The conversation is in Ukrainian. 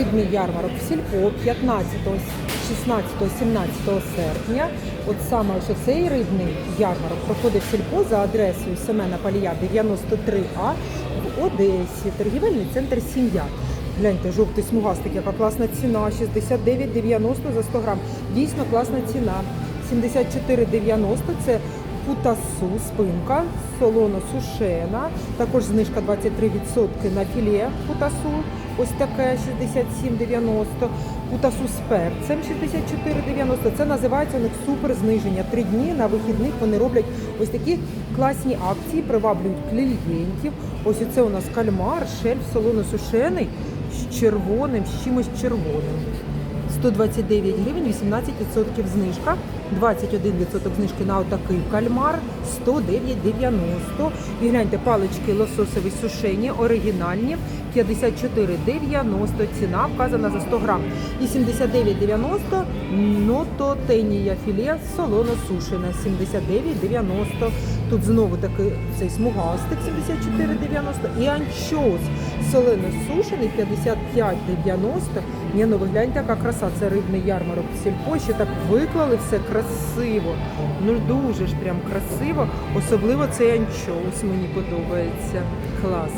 рибний ярмарок в Сільпо 15, 16, 17 серпня. От саме ось цей рибний ярмарок проходить в Сільпо за адресою Семена Палія 93А в Одесі, торгівельний центр Сім'я. Гляньте, жовтий смугастик, яка класна ціна, 69,90 за 100 грам. Дійсно класна ціна. 74,90 це путасу, спинка, солоно сушена. Також знижка 23% на філе путасу. Ось таке 67,90. Путасу з перцем 64,90. Це називається у них супер зниження. Три дні на вихідних вони роблять ось такі класні акції, приваблюють клієнтів. Ось це у нас кальмар, шельф солоно сушений з червоним, з чимось червоним. 129 гривень, 18% знижка, 21% знижки на отакий кальмар, 109,90. І гляньте, палички лососові сушені, оригінальні, 54,90. Ціна вказана за 100 грам. І 79,90 нототенія філе солоно сушене, 79,90. Тут знову такий цей смугастик 74,90 і анчоус солено сушений 55,90. Ні, ну ви гляньте, яка краса, це рибний ярмарок в сільпо, ще так виклали все красиво. Ну дуже ж прям красиво. Особливо цей анчоус мені подобається. Клас.